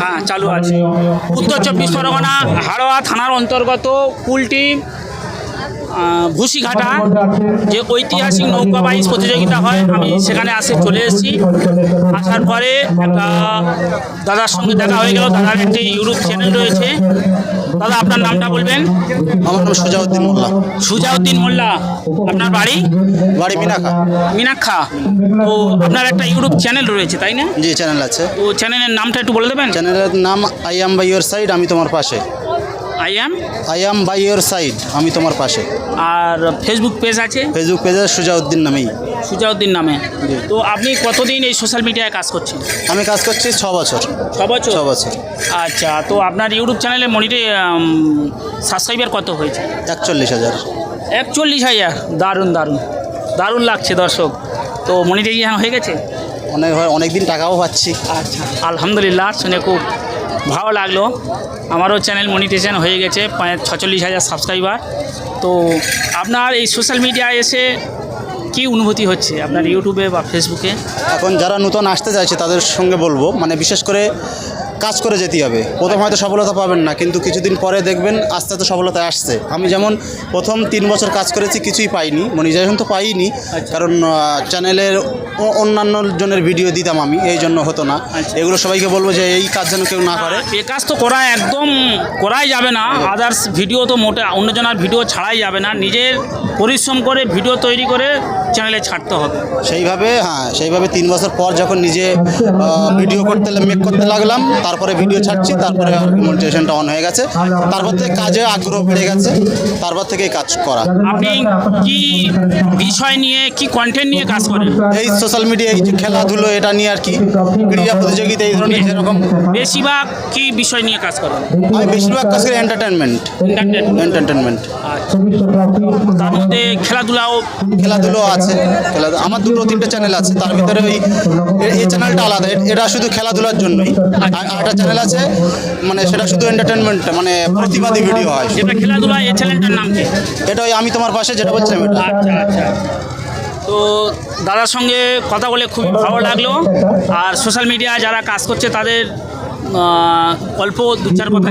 হ্যাঁ চালু আছে। উত্তর চব্বিশ পরগনা হাড়োয়া থানার অন্তর্গত কুলটি ভুসিঘাটা যে ঐতিহাসিক নৌকা বাইচ প্রতিযোগিতা হয় আমি সেখানে আসে চলে এসেছি। আসার পরে একটা দাদার সঙ্গে দেখা হয়ে গেল। দাদার একটি ইউটিউব চ্যানেল রয়েছে। দাদা আপনার নামটা বলবেন? আমার নাম সুজাউদ্দিন মোল্লা। সুজাউদ্দিন মোল্লা আপনার বাড়ি? বাড়ি মিনাখা মিনাক্ষা। তো আপনার একটা ইউটিউব চ্যানেল রয়েছে তাই না? জি চ্যানেল আছে। তো চ্যানেলের নামটা একটু বলে দেবেন? চ্যানেলের নাম I am by your side আমি তোমার পাশে। I am I am by your side আমি তোমার পাশে। আর ফেসবুক পেজ আছে? ফেসবুক পেজে সুজাউদ্দিন নামেই। সুজাউদ্দিন নামে। তো আপনি কতদিন এই সোশ্যাল মিডিয়ায় কাজ করছেন? আমি কাজ করছি ছ বছর। ছ বছর? ছ বছর। আচ্ছা তো আপনার ইউটিউব চ্যানেলে মনিটে সাবস্ক্রাইবার কত হয়েছে? একচল্লিশ হাজার। একচল্লিশ হাজার? দারুণ দারুণ। দারুণ লাগছে দর্শক। তো মনিটাইজেশন হয়ে গেছে? অনেক অনেক দিন টাকাও পাচ্ছি। আচ্ছা আলহামদুলিল্লাহ শুনে খুব ভালো লাগল। আমারও চ্যানেল মনিটেশন হয়ে গেছে ছচল্লিশ হাজার সাবস্ক্রাইবার তো আপনার এই সোশ্যাল মিডিয়ায় এসে কি অনুভূতি হচ্ছে আপনার ইউটিউবে বা ফেসবুকে এখন যারা নতুন আসতে চাইছে, তাদের সঙ্গে বলব। মানে বিশেষ করে কাজ করে যেতে হবে। প্রথম হয়তো সফলতা পাবেন না কিন্তু কিছুদিন পরে দেখবেন আস্তে আস্তে সফলতা আসছে। আমি যেমন প্রথম তিন বছর কাজ করেছি কিছুই পাইনি। মনিটাইজেশন তো পাইনি কারণ চ্যানেলের অন্যান্য জনের ভিডিও দিতাম আমি এই জন্য হতো না। আচ্ছা। এগুলো সবাইকে বলব যে এই কাজ যেন কেউ না করে। এ কাজ তো করা একদম করাই যাবে না। আদার্স ভিডিও তো মোটে অন্যজনের ভিডিও ছাড়াই যাবে না। নিজের পরিশ্রম করে ভিডিও তৈরি করে চ্যানেলে ছাড়তে হবে। সেইভাবে হ্যাঁ সেইভাবে তিন বছর পর যখন নিজে ভিডিও করতে মেক করতে লাগলাম তারপরে ভিডিও ছাড়ছি তারপরে মনিটাইজেশনটা অন হয়ে গেছে। তারপর থেকে কাজে আগ্রহ বেড়ে গেছে তারপর থেকে কাজ করা। আপনি কি বিষয় নিয়ে কি কন্টেন্ট নিয়ে কাজ করেন? এই সোশ্যাল মিডিয়া এই যে খেলাধুলো এটা নিয়ে আর কি ক্রীড়া প্রতিযোগিতা এই ধরনের যেরকম। বেশিরভাগ কি বিষয় নিয়ে কাজ করেন? আমি বেশিরভাগ কাজ করি এন্টারটেনমেন্ট। এন্টারটেনমেন্ট আচ্ছা। মধ্যে খেলাধুলাও খেলাধুলো আছে খেলাধুলো আমার দুটো তিনটে চ্যানেল আছে তার ভিতরে ওই এই চ্যানেলটা আলাদা। এটা শুধু খেলাধুলার জন্যই। একটা চ্যানেল আছে মানে সেটা শুধু এন্টারটেনমেন্ট মানে প্রতিবাদী ভিডিও হয়। যেটা খেলাধুলা এই চ্যানেলটার নাম কি? এটা ওই আমি তোমার পাশে যেটা বলছিলাম এটা। আচ্ছা আচ্ছা। তো দাদার সঙ্গে কথা বলে খুবই ভালো লাগল। আর সোশ্যাল মিডিয়া যারা কাজ করছে তাদের অল্প দু চার কথা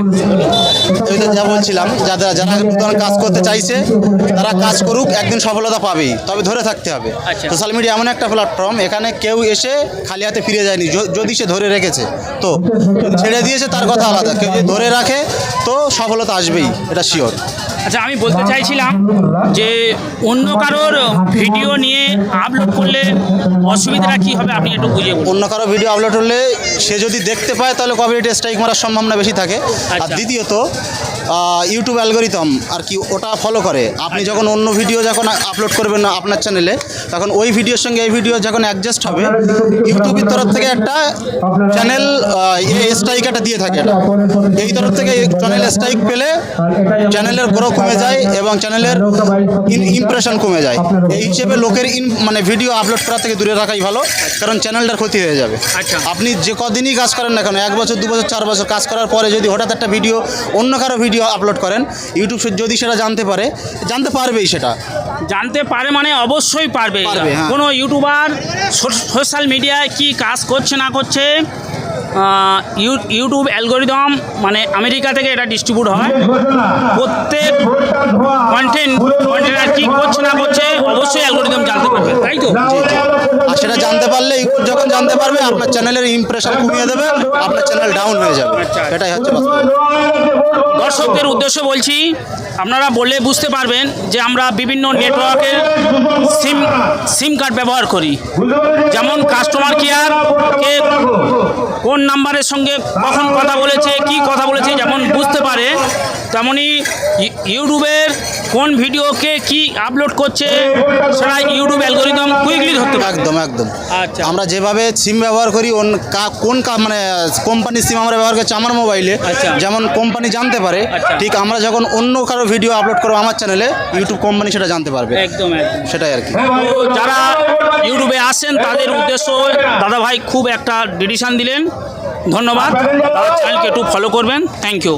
যা বলছিলাম যারা যারা নতুন কাজ করতে চাইছে তারা কাজ করুক একদিন সফলতা পাবেই তবে ধরে থাকতে হবে। আচ্ছা। সোশ্যাল মিডিয়া এমন একটা প্ল্যাটফর্ম এখানে কেউ এসে খালি হাতে ফিরে যায়নি যদি সে ধরে রেখেছে তো ছেড়ে দিয়েছে তার কথা আলাদা। কেউ যদি ধরে রাখে তো সফলতা আসবেই এটা শিওর আচ্ছা আমি বলতে চাইছিলাম যে অন্য কারোর ভিডিও নিয়ে আপলোড করলে অসুবিধাটা কী হবে আপনি একটু বুঝিয়ে বলুন অন্য কারও ভিডিও আপলোড হলে সে যদি দেখতে পায় তাহলে কপিরাইট স্ট্রাইক মারার সম্ভাবনা বেশি থাকে আর আচ্ছা। দ্বিতীয়ত ইউটিউব অ্যালগোরিদম আর কি ওটা ফলো করে। আপনি যখন অন্য ভিডিও যখন আপলোড করবেন না আপনার চ্যানেলে তখন ওই ভিডিওর সঙ্গে এই ভিডিও যখন অ্যাডজাস্ট হবে ইউটিউবের তরফ থেকে একটা চ্যানেল স্ট্রাইক একটা দিয়ে থাকে। এটা এই তরফ থেকে চ্যানেল স্ট্রাইক পেলে চ্যানেলের গ্রো কমে যায় এবং চ্যানেলের ইমপ্রেশন কমে যায়। এই হিসেবে লোকের ইন মানে ভিডিও আপলোড করা থেকে দূরে রাখাই ভালো কারণ চ্যানেলটার ক্ষতি হয়ে যাবে। আচ্ছা। আপনি যে কদিনই কাজ করেন না কেন এক বছর দু বছর চার বছর কাজ করার পরে যদি হঠাৎ একটা ভিডিও অন্য কারও ভিডিও আপলোড করেন। ইউটিউব যদি সেটা জানতে পারে জানতে পারবেই সেটা। জানতে পারে মানে অবশ্যই পারবে। পারবে, হ্যাঁ। কোনো ইউটিউবার সোশ্যাল মিডিয়ায় কি কাজ করছে না করছে আহ, ইউ- ইউটিউব অ্যালগোরিদম মানে আমেরিকা থেকে এটা ডিস্ট্রিবিউট হয়। প্রত্যেক কন্টেন্ট কন্টেন্ট কি করছে না করছে অবশ্যই অ্যালগোরিদম জানতে পারবে। তাই তো? সেটা জানতে পারলে ইউটিউব যখন জানতে পারবে, আপনার চ্যানেলের ইমপ্রেশন কমিয়ে দেবে, আপনার চ্যানেল ডাউন হয়ে যাবে। এটাই হচ্ছে দর্শকদের উদ্দেশ্য বলছি, আপনারা বললে বুঝতে পারবেন যে আমরা বিভিন্ন নেটওয়ার্কের সিম সিম কার্ড ব্যবহার করি যেমন কাস্টমার কেয়ার কোন নাম্বারের সঙ্গে কখন কথা বলেছে কি কথা বলেছে যেমন বুঝতে পারে তেমনই ইউ- ইউটিউবের কোন ভিডিওকে কি আপলোড করছে সেটা ইউটিউব অ্যালগোরিদম কুইকলি ধরতে পারে। একদম একদম। আচ্ছা। আমরা যেভাবে সিম ব্যবহার করি অন্য কা- কোন কা- মানে কোম্পানির সিম আমরা ব্যবহার করছি আমার মোবাইলে আচ্ছা। যেমন কোম্পানি জানতে পারে আচ্ছা। ঠিক আমরা যখন অন্য কারও ভিডিও আপলোড করব আমার চ্যানেলে ইউটিউব কোম্পানি সেটা জানতে পারবে। একদম সেটাই আর কি। যারা আসেন তাদের উদ্দেশ্য দাদা ভাই খুব একটা ডিডিশান দিলেন। ধন্যবাদ। চ্যানেলকে একটু ফলো করবেন। Thank you